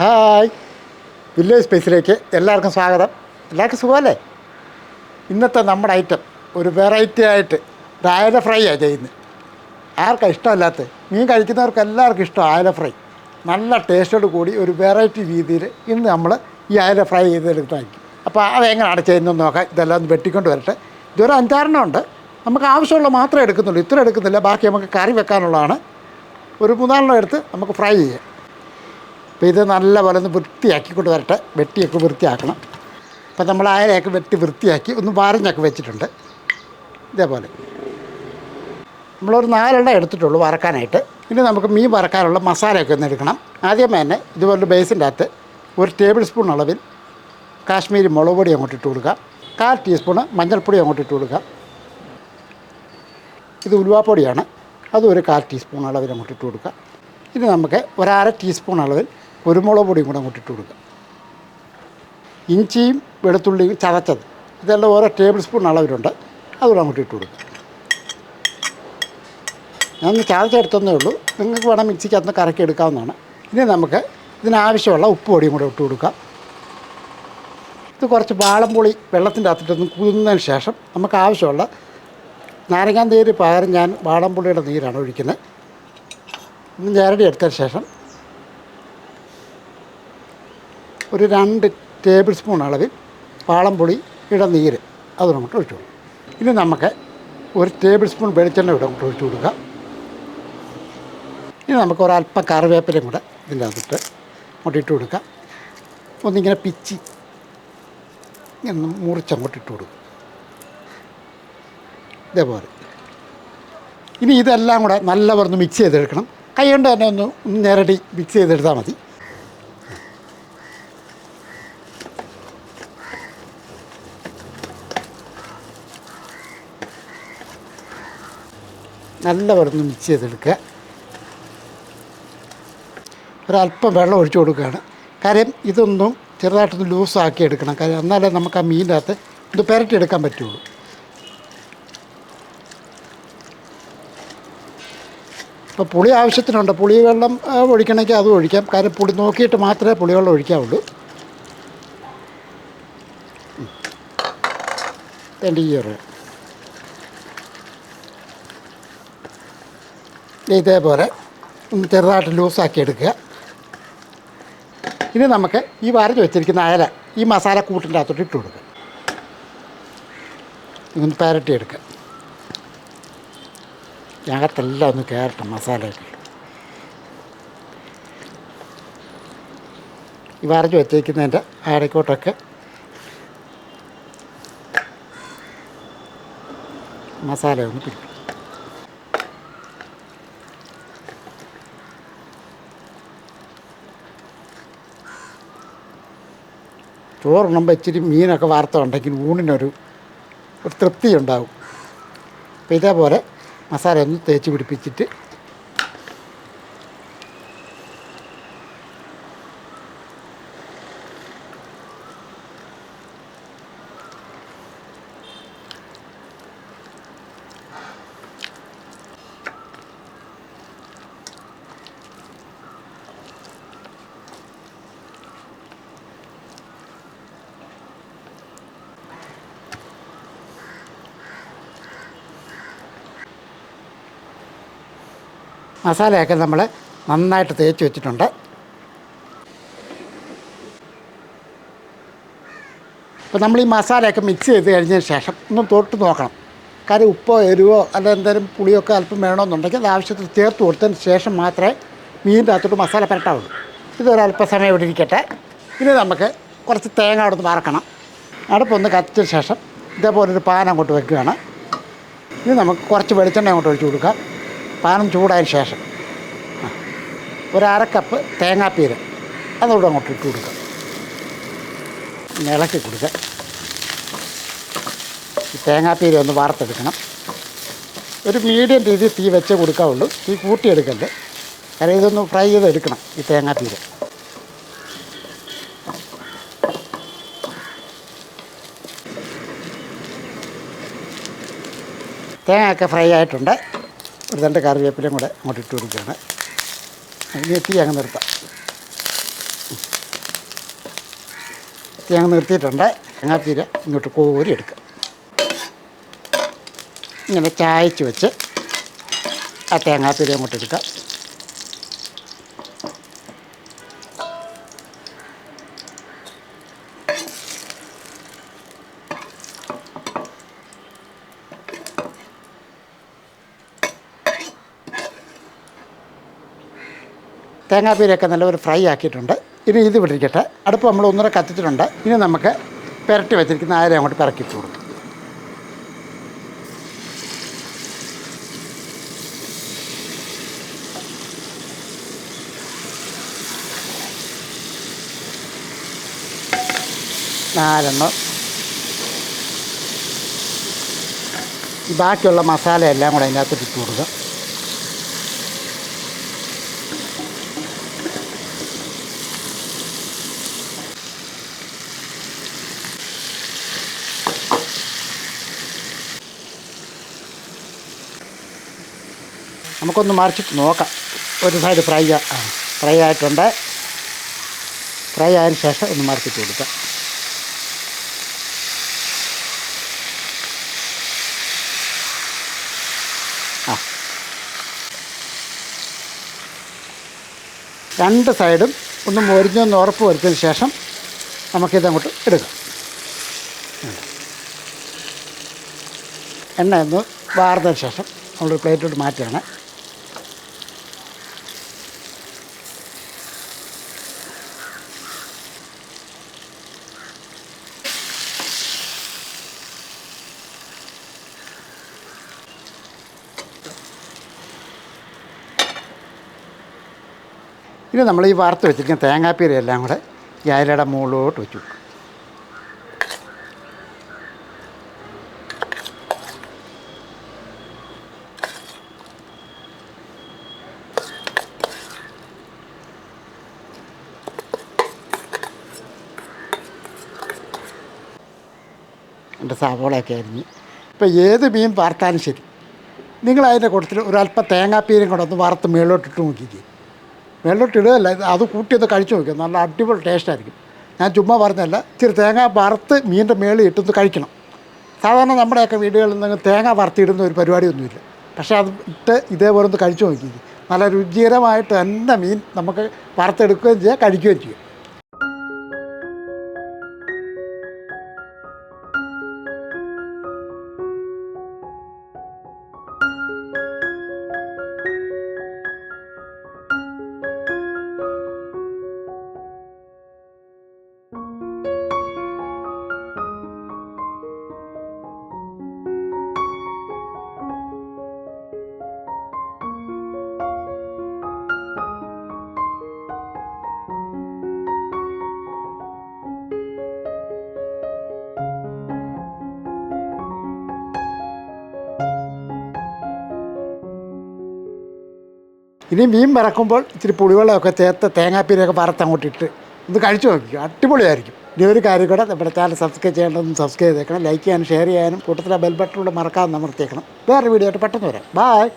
Hi. Village സ്പേസിലേക്ക് എല്ലാവർക്കും സ്വാഗതം. എല്ലാവർക്കും സുഖമല്ലേ? ഇന്നത്തെ നമ്മുടെ ഐറ്റം ഒരു വെറൈറ്റി ആയിട്ട് ആയല ഫ്രൈ ആണ് ചെയ്യുന്നത്. ആർക്കാണ് ഇഷ്ടമല്ലാത്ത മീൻ കഴിക്കുന്നവർക്ക് എല്ലാവർക്കും ഇഷ്ടം ആയല ഫ്രൈ നല്ല ടേസ്റ്റോട് കൂടി ഒരു വെറൈറ്റി രീതിയിൽ ഇന്ന് നമ്മൾ ഈ അയല ഫ്രൈ ചെയ്തെടുത്തായിരിക്കും അപ്പോൾ അതെങ്ങനെയാണ് ചെയ്യുന്നതെന്ന് നോക്കാം. ഇതെല്ലാം ഒന്ന് വെട്ടിക്കൊണ്ട് വരട്ടെ. ഇതൊരു അഞ്ചാറെണ്ണം ഉണ്ട്. നമുക്ക് ആവശ്യമുള്ള മാത്രമേ എടുക്കുന്നുള്ളൂ. ഇത്ര എടുക്കുന്നില്ല. ബാക്കി നമുക്ക് കറി വെക്കാനുള്ളതാണ്. ഒരു മൂന്നാലെണ്ണം എടുത്ത് നമുക്ക് ഫ്രൈ ചെയ്യാം. അപ്പോൾ ഇത് നല്ല പോലെ ഒന്ന് വൃത്തിയാക്കിക്കൊണ്ട് വരട്ടെ. വെട്ടിയൊക്കെ വൃത്തിയാക്കണം. അപ്പോൾ നമ്മൾ അയലയൊക്കെ വെട്ടി വൃത്തിയാക്കി ഒന്ന് വാരഞ്ഞൊക്കെ വെച്ചിട്ടുണ്ട്. ഇതേപോലെ. നമ്മളൊരു നാലെണ്ണം എടുത്തിട്ടുള്ളൂ വറക്കാനായിട്ട്. ഇനി നമുക്ക് മീൻ വറക്കാനുള്ള മസാലയൊക്കെ ഒന്ന് എടുക്കണം. ആദ്യമേ തന്നെ ഇതുപോലെ ബേസിന്റെ അകത്ത് ഒരു ടേബിൾ സ്പൂൺ അളവിൽ കാശ്മീരി മുളക് പൊടി അങ്ങോട്ട് ഇട്ട് കൊടുക്കുക കാൽ ടീസ്പൂണ് മഞ്ഞൾപ്പൊടി അങ്ങോട്ട് ഇട്ട് കൊടുക്കുക ഇത് ഉലുവാപ്പൊടിയാണ്. അതും ഒരു കാൽ ടീസ്പൂൺ അളവിൽ അങ്ങോട്ട് ഇട്ട് കൊടുക്കാം. ഇനി നമുക്ക് ഒരര ടീസ്പൂൺ അളവിൽ കുരുമുളക് പൊടിയും കൂടെ അങ്ങോട്ട് കൊടുക്കുക. ഇഞ്ചിയും വെളുത്തുള്ളിയും ചതച്ചത്. ഇതെല്ലാം ഓരോ ടേബിൾ സ്പൂൺ അളവിലുണ്ട്. അതുകൂടെ അങ്ങോട്ട് കൊടുക്കുക. ഞാൻ ചതച്ചെടുത്തതേ ഉള്ളൂ. നിങ്ങൾക്ക് വേണം മിക്സിക്കകത്ത് കറക്കി എടുക്കാവുന്നതാണ്. ഇനി നമുക്ക് ഇതിനാവശ്യമുള്ള ഉപ്പ് പൊടിയും കൂടെ ഇട്ട് കൊടുക്കാം. ഇത് കുറച്ച് വാളംപൊളി വെള്ളത്തിന്റെ അകത്തിട്ടൊന്ന് കുതിർന്നതിന് ശേഷം നമുക്ക് ആവശ്യമുള്ള നാരങ്ങാൻ നീര് പകരം ഞാൻ വാളംപുളിയുടെ നീരാണ് ഒഴിക്കുന്നത്. ഒന്ന് ഞരടി എടുത്തതിന് ശേഷം ഒരു രണ്ട് ടേബിൾ സ്പൂൺ അളവിൽ വാളംപുളിയുടെ നീര് അത് നമുക്ക് ഒഴിച്ചു കൊടുക്കും. ഇനി നമുക്ക് ഒരു ടേബിൾ സ്പൂൺ വെളിച്ചെണ്ണ ഇവിടെ ഒഴിച്ചു കൊടുക്കാം. ഇനി നമുക്ക് ഒരല്പം കറിവേപ്പിലയും കൂടെ ഇതിന്റെ അകത്തിട്ട് അങ്ങോട്ട് ഇട്ട് കൊടുക്കാം. ഒന്നിങ്ങനെ പിച്ചി ഇങ്ങനെ മുറിച്ചങ്ങോട്ട് ഇട്ട് കൊടുക്കും. ഇതേപോലെ. ഇനി ഇതെല്ലാം കൂടെ നല്ലപോലെ മിക്സ് ചെയ്തെടുക്കണം. കൈ കൊണ്ട് തന്നെ ഒന്ന് നേരടി മിക്സ് ചെയ്തെടുത്താൽ മതി. നല്ലപോലെ ഒന്ന് മിക്സ് ചെയ്തെടുക്കുക. ഒരല്പം വെള്ളം ഒഴിച്ചു കൊടുക്കുകയാണ്. കാര്യം ഇതൊന്നും ചെറുതായിട്ടൊന്ന് ലൂസാക്കി എടുക്കണം. കാര്യം എന്നാലേ നമുക്ക് ആ മീനിന്റെ അകത്ത് ഇത് പുരട്ടിയെടുക്കാൻ പറ്റുള്ളൂ. ഇപ്പോൾ പുളി ആവശ്യത്തിനുണ്ട്. പുളി വെള്ളം ഒഴിക്കണമെങ്കിൽ അതും ഒഴിക്കാം. കാര്യം പുളി നോക്കിയിട്ട് മാത്രമേ പുളിവെള്ളം ഒഴിക്കാവുള്ളൂ. ഉം. എന്റെ ഈ ഒരു ഇതേപോലെ ചെറുതായിട്ട് ലൂസാക്കി എടുക്കുക. ഇനി നമുക്ക് ഈ വരഞ്ഞ് വെച്ചിരിക്കുന്ന അയല ഈ മസാല കൂട്ടിന്റെ അകത്തോട്ട് ഇട്ട് കൊടുക്കുക. ഇതൊന്ന് പാരട്ടി എടുക്കുക. ഞങ്ങൾക്കെല്ലാം ഒന്ന് കയറട്ടെ മസാലയൊക്കെ. ഈ വരഞ്ഞ് വെച്ചിരിക്കുന്നതിന്റെ അടക്കോട്ടൊക്കെ മസാല ഒന്ന് പിടിക്കും ചോറുണ്ണുമ്പോൾ ഇച്ചിരി മീനൊക്കെ വാർത്തുണ്ടെങ്കിൽ ഊണിനൊരു ഒരു തൃപ്തി ഉണ്ടാവും അപ്പോൾ ഇതേപോലെ മസാല ഒന്ന് തേച്ച് പിടിപ്പിച്ചിട്ട് മസാലയൊക്കെ നമ്മൾ നന്നായിട്ട് തേച്ച് വെച്ചിട്ടുണ്ട്. അപ്പോൾ നമ്മൾ ഈ മസാലയൊക്കെ മിക്സ് ചെയ്ത് കഴിഞ്ഞതിന് ശേഷം ഒന്ന് തൊട്ട് നോക്കണം. കാര്യം ഉപ്പോ എരിവോ അല്ല എന്തെങ്കിലും പുളിയൊക്കെ അല്പം വേണമെന്നുണ്ടെങ്കിൽ അത് ആവശ്യത്തിൽ ചേർത്ത് കൊടുത്തതിന് ശേഷം മാത്രമേ മീനിന്റെ അകത്തോട്ട് മസാല പുരട്ടാവുള്ളൂ. ഇതൊരല്പ സമയം ഇവിടെ ഇരിക്കട്ടെ. ഇനി നമുക്ക് കുറച്ച് തേങ്ങ അവിടെ നിന്ന് വറക്കണം. അടുപ്പൊന്ന് കത്തിച്ച ശേഷം ഇതേപോലെ ഒരു പാൻ അങ്ങോട്ട് വെക്കുകയാണ്. ഇനി നമുക്ക് കുറച്ച് വെളിച്ചെണ്ണ അങ്ങോട്ട് ഒഴിച്ച് കൊടുക്കാം. പാനം ചൂടായതിന് ശേഷം. ഒരു അര കപ്പ് തേങ്ങാപ്പീര്. അതോടെ അങ്ങോട്ട് ഇട്ട് കൊടുക്കുക ഇളക്കി കൊടുക്കുക ഈ തേങ്ങാപ്പീര ഒന്ന് വാർത്തെടുക്കണം. ഒരു മീഡിയം രീതിയിൽ തീ വെച്ചേ കൊടുക്കാവുള്ളൂ. തീ കൂട്ടിയെടുക്കരുത്. കാരണം ഇതൊന്ന് ഫ്രൈ ചെയ്തെടുക്കണം ഈ തേങ്ങാപ്പീര്. തേങ്ങയൊക്കെ ഫ്രൈ ആയിട്ടുണ്ട്. ഒരു രണ്ട് കറിവേപ്പിലയും കൂടെ അങ്ങോട്ട് ഇട്ട് കൊടുക്കുകയാണ്. ഇനി തീ അങ്ങ് നിർത്താം. തേങ്ങ നിർത്തിയിട്ടുണ്ട്. തേങ്ങാപ്പീര ഇങ്ങോട്ട് കോരി എടുക്കുക ഇങ്ങനെ ചായച്ച് വെച്ച് ആ തേങ്ങാത്തീര അങ്ങോട്ട് എടുക്കാം. തേങ്ങാപ്പീരയൊക്കെ നല്ലൊരു ഫ്രൈ ആക്കിയിട്ടുണ്ട്. ഇനി ഇത് വിട്ടിരിക്കട്ടെ. അടുപ്പ് നമ്മൾ ഒന്നര കത്തിച്ചിട്ടുണ്ട്. ഇനി നമുക്ക് പുരട്ടി വെച്ചിരിക്കുന്ന ആയിരം അങ്ങോട്ട് പിറക്കിച്ചു കൊടുക്കും. നാലെണ്ണം. ബാക്കിയുള്ള മസാല എല്ലാം കൂടെ അതിനകത്ത് ഇട്ട് കൊടുക്കുക നമുക്കൊന്ന് മറിച്ചിട്ട് നോക്കാം. ഒരു സൈഡ് ഫ്രൈ ആ ഫ്രൈ ആയിട്ടുണ്ട്. ഫ്രൈ ആയതിനു ശേഷം ഒന്ന് മറിച്ചിട്ട് കൊടുക്കാം. ആ. രണ്ട് സൈഡും ഒന്ന് മൊരിഞ്ഞൊന്ന് ഉറപ്പ് വരുത്തിയതിന് ശേഷം നമുക്കിതങ്ങോട്ട് എടുക്കാം. എണ്ണ ഒന്ന് വാർന്നതിന് ശേഷം നമ്മളൊരു പ്ലേറ്റിലോട്ട് മാറ്റുകയാണ്. ഇനി നമ്മൾ ഈ വാർത്ത് വെച്ചിരിക്കുന്ന തേങ്ങാപ്പീര എല്ലാം കൂടെ ഈ അയലയുടെ മുകളിലോട്ട് വെച്ചു എന്റെ സവോളയൊക്കെ അരിഞ്ഞ്. ഇപ്പോൾ ഏത് മീൻ വാർത്താലും ശരി. നിങ്ങൾ അതിന്റെ കൂട്ടത്തിൽ ഒരല്പം തേങ്ങാപ്പീരും കൂടെ ഒന്ന് വറുത്ത് മേളിലോട്ടിട്ട് നോക്കിക്കേ. മേളിലോട്ട് ഇടുകയല്ല. അത് അത് കൂട്ടിയൊന്ന് കഴിച്ചു നോക്കുക നല്ല അടിപൊളി ടേസ്റ്റ് ആയിരിക്കും. ഞാൻ ചുമ്മാ പറഞ്ഞല്ല ഇച്ചിരി തേങ്ങ വറുത്ത് മീനിന്റെ മേളിൽ ഇട്ടൊന്ന് കഴിക്കണം. സാധാരണ നമ്മുടെയൊക്കെ വീടുകളിൽ നിന്ന് തേങ്ങ വറുത്തിടുന്ന ഒരു പരിപാടിയൊന്നുമില്ല. പക്ഷേ അത് ഇട്ട് ഇതേപോലെ ഒന്ന് കഴിച്ചു നോക്കി നല്ല രുചികരമായിട്ട് തന്നെ മീൻ നമുക്ക് വറുത്തെടുക്കുകയും ചെയ്യാം കഴിക്കുകയും ചെയ്യും. ഇനി മീൻ വറക്കുമ്പോൾ ഇച്ചിരി പുളിവെള്ളമൊക്കെ ചേർത്ത് തേങ്ങാപ്പീരൊക്കെ വറുത്ത് അങ്ങോട്ട് ഇട്ട് ഒന്ന് കഴിച്ചു നോക്കി അടിപൊളിയായിരിക്കും. ഇനി ഒരു കാര്യം കൂടെ നമ്മുടെ ചാനൽ സബ്സ്ക്രൈബ് ചെയ്യേണ്ടതെന്ന് സബ്സ്ക്രൈബ് ചെയ്തേക്കണം. ലൈക്ക് ചെയ്യാനും ഷെയർ ചെയ്യാനും കൂട്ടത്തിലെ ബെൽ ബട്ടണിലൂടെ മറക്കാതെ അമർത്തിയേക്കണം. വേറെ വീഡിയോ ആയിട്ട് പെട്ടെന്ന് വരാം. ബായ്